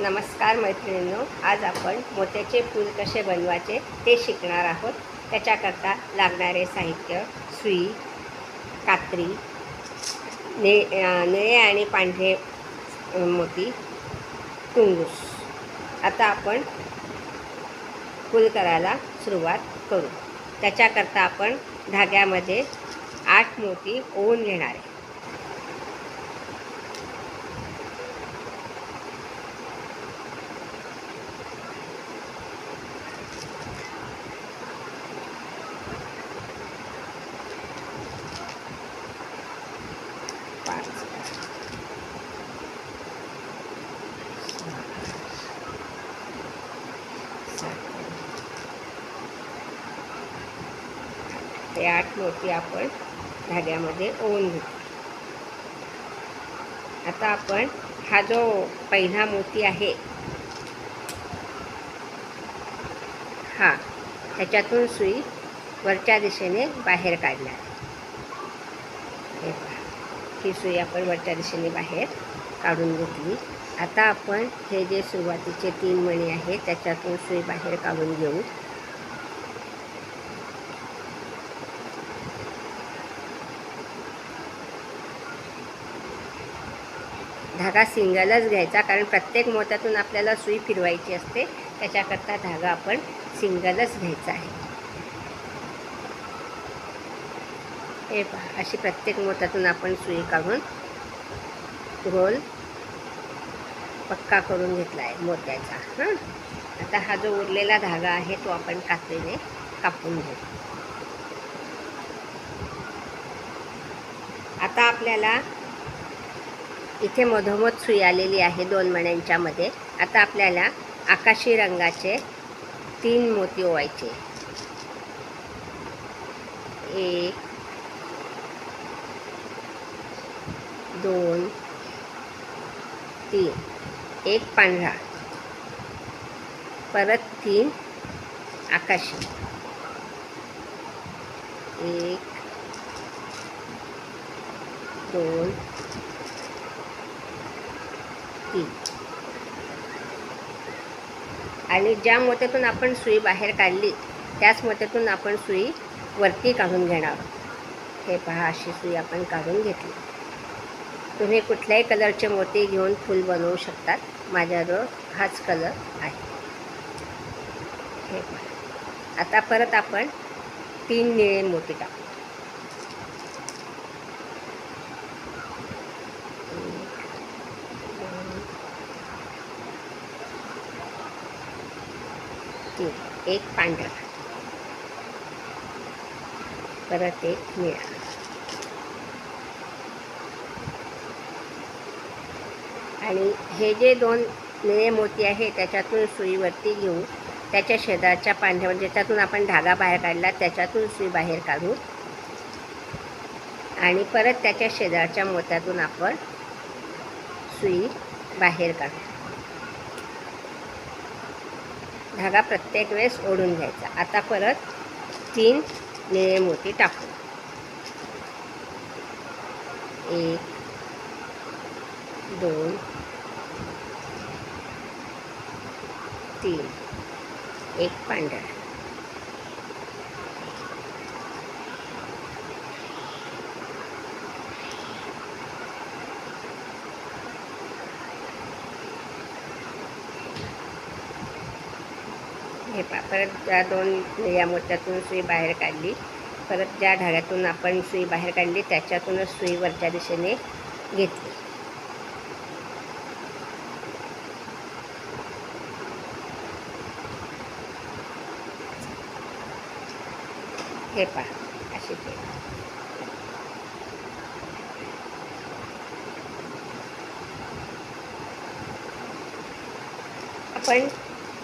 नमस्कार मैत्रिणींनो आज आपण मोत्याचे फूल कसे बनवायचे ते शिकणार आहोत. त्याच्याकरता लागणारे साहित्य सुई कात्री ने निळे आणि पांढरे मोती टुंगूस आता आपण फूल करायला सुरुवात करू. त्याच्याकरता आपण धाग्यामध्ये आठ मोती ओवून घेणार आहे. हे आठ मोती आपण धाग्यामध्ये ओवून घेतो आता आपण हा जो पहिला मोती आहे हा त्याच्यातून सुई वरच्या दिशेने बाहेर काढणार. ही सुई आपण वरच्या दिशेने बाहेर काढून घेतली. आता आपण हे जे सुरुवातीचे तीन मणी आहेत त्याच्यातून सुई बाहेर काढून घेऊ. धागा सिंगलच घ्यायचा कारण प्रत्येक मोत्यातून आपल्याला सुई फिरवायची असते. त्याच्याकरता धागा आपण सिंगलच घ्यायचा आहे. हे पहा अशी प्रत्येक मोत्यातून आपण सुई काढून रोल पक्का करून घेतला आहे मोत्याचा. हां? आता हा जो उरलेला धागा आहे तो आपण कात्रीने कापून घेऊ. आता आपल्याला इथे मधोमध सुई आलेली आहे दोन मण्यांच्यामध्ये आता आपल्याला आकाशी रंगाचे तीन मोती ओवायचे. एक दोन तीन. एक पांढरा. परत तीन आकाशी. एक दोन तीन आणि ज्या मोत्यातून आपण सुई बाहेर काढली त्याच मोत्यातून आपण सुई वरती काढून घेणार. हे पहा अशी सुई आपण काढून घेतली. तुम्ही कुठल्याही कलरचे मोती घेऊन फूल बनवू शकतात. माझ्याजवळ हाच कलर आहे. हे पहा. आता परत आपण तीन निळे मोती टाकू. तीन एक पांढरा परत एक निळा आणि हे जे दोन निळे मोती आहे त्याच्यातून सुईवरती घेऊ त्याच्या शेजारच्या पांढऱ्या म्हणजे ज्याच्यातून आपण धागा बाहेर काढला त्याच्यातून सुई बाहेर काढू. आणि परत त्याच्या शेजारच्या मोत्यातून आपण सुई बाहेर काढू. धागा प्रत्येक वेळेस ओढून घ्यायचा. आता परत तीन निळे मोती टाकू. एक दोन तीन. एक पांढरा. हे पा परत ज्या दोन या मोत्यातून सुई बाहेर काढली परत ज्या धाग्यातून आपण सुई बाहेर काढली त्याच्यातूनच सुई वरच्या दिशेने घेतली. हे पहा अशी केली आपण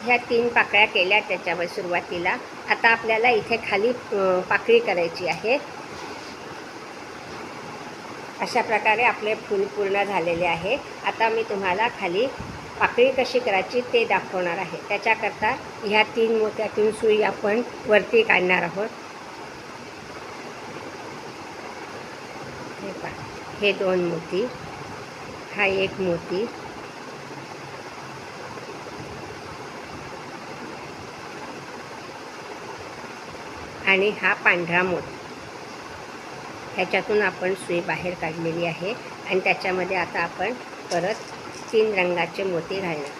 ह्या तीन पाकळ्या केल्या त्याच्यावर सुरुवातीला. आता आपल्याला इथे खाली पाकळी करायची आहे. अशा प्रकारे आपले फूल पूर्ण झालेले आहे. आता मी तुम्हाला खाली पाकळी कशी करायची ते दाखवणार आहे. त्याच्याकरता ह्या तीन मोत्यातून सुई आपण वरती काढणार आहोत. हे हे दोन मोती हा एक मोती आणि हा पांढरा मोती. ह्याच्यातून आपण सुई बाहेर काढलेली आहे आणि त्याच्यामध्ये आता आपण परत तीन रंगाचे मोती घालणार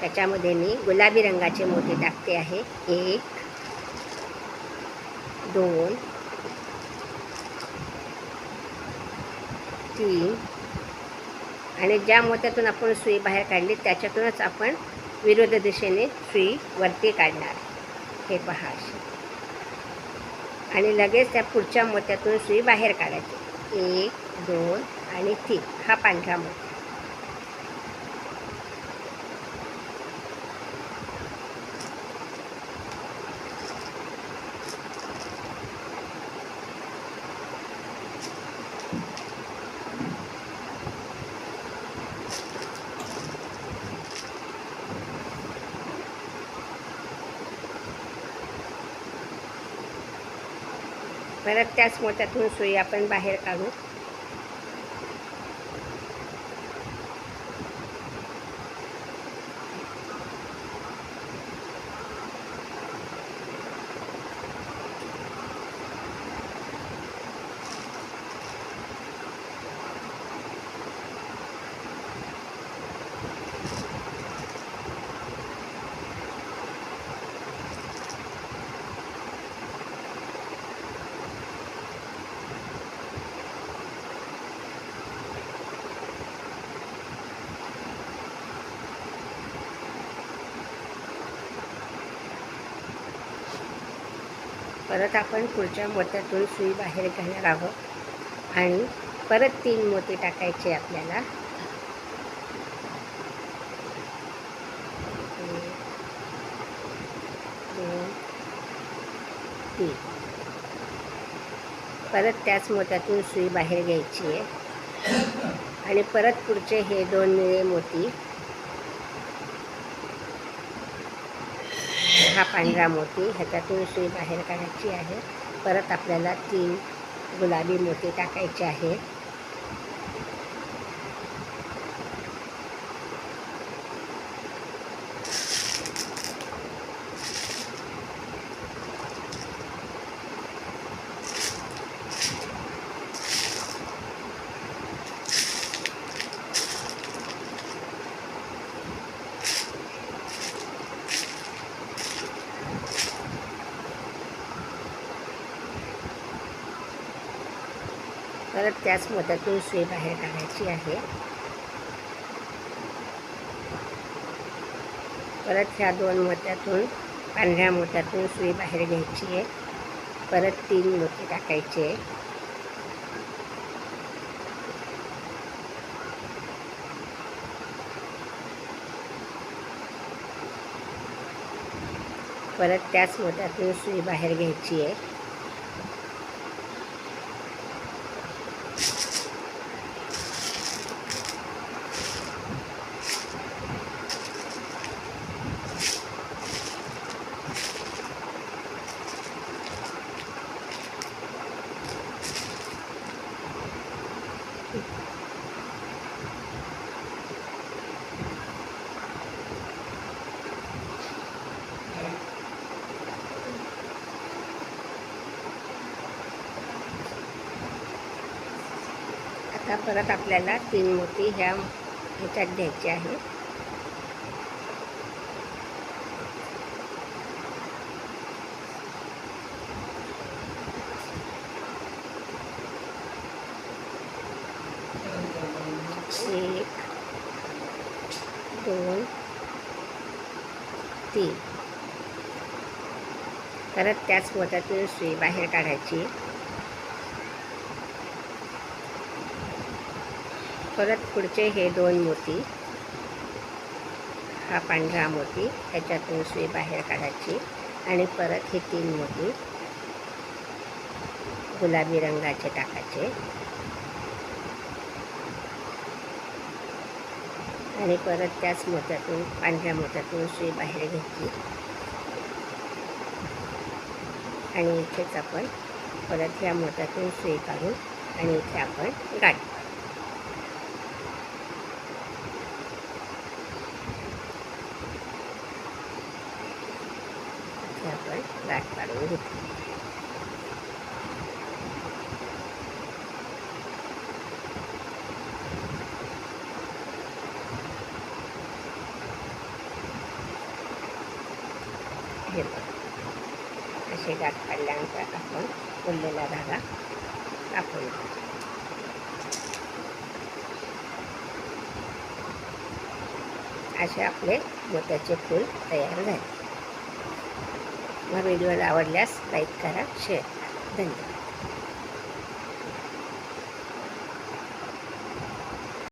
त्याच्यामध्ये मी गुलाबी रंगाचे मोती टाकते आहे. एक दोन तीन. आणि ज्या मोत्यातून आपण सुई बाहेर काढली त्याच्यातूनच आपण विरोध दिशेने सुई वरती काढणार हे पहा अशी. आणि लगेच त्या पुढच्या मोत्यातून सुई बाहेर काढायची. एक दोन आणि तीन. हा पांढरा मोती. परत त्याच मोत्यातून सुई आपण बाहेर काढू. परत आपण पुढच्या मोत्यातून सुई बाहेर घेणार आहोत. आणि परत तीन मोती टाकायचे आपल्याला. तीन परत त्याच मोत्यातून सुई बाहेर घ्यायची आहे. आणि परत पुढचे हे दोन निळे मोती हा पांढरा मोती ह्याच्यातून सुई बाहेर काढायची आहे. परत आपल्याला तीन गुलाबी मोती टाकायचे आहे परत त्याच मोत्यातून सुई बाहेर काढायची आहे. परत ह्या दोन मोत्यातून पांढऱ्या मोत्यातून सुई बाहेर घ्यायची आहे. परत तीन मोती टाकायचे परत त्याच मोत्यातून सुई बाहेर घ्यायची आहे. आता परत आपल्याला तीन मोती ह्या ह्याच्यात घ्यायचे आहे एक दोन तीन. परत त्याच मोत्यातून सुई बाहेर काढायची. परत पुढचे हे दोन मोती. हा पांढरा मोती ह्याच्यातून सुई बाहेर काढायची. आणि परत हे तीन मोती गुलाबी रंगाचे टाकायचे. आणि परत त्याच मोत्यातून पांढऱ्या मोत्यातून सुई बाहेर घेतली आणि इथेच आपण परत ह्या मोत्यातून सुई काढून आणि इथे आपण गाठू इथे आपण गाठ काढून घेतली हे बघ असे गाठ काढल्यानंतर आपण उरलेला धागा टाकून असे आपले मोत्याचे फूल तयार झाले मग व्हिडिओला आवडल्यास लाईक करा शेअर करा. धन्यवाद.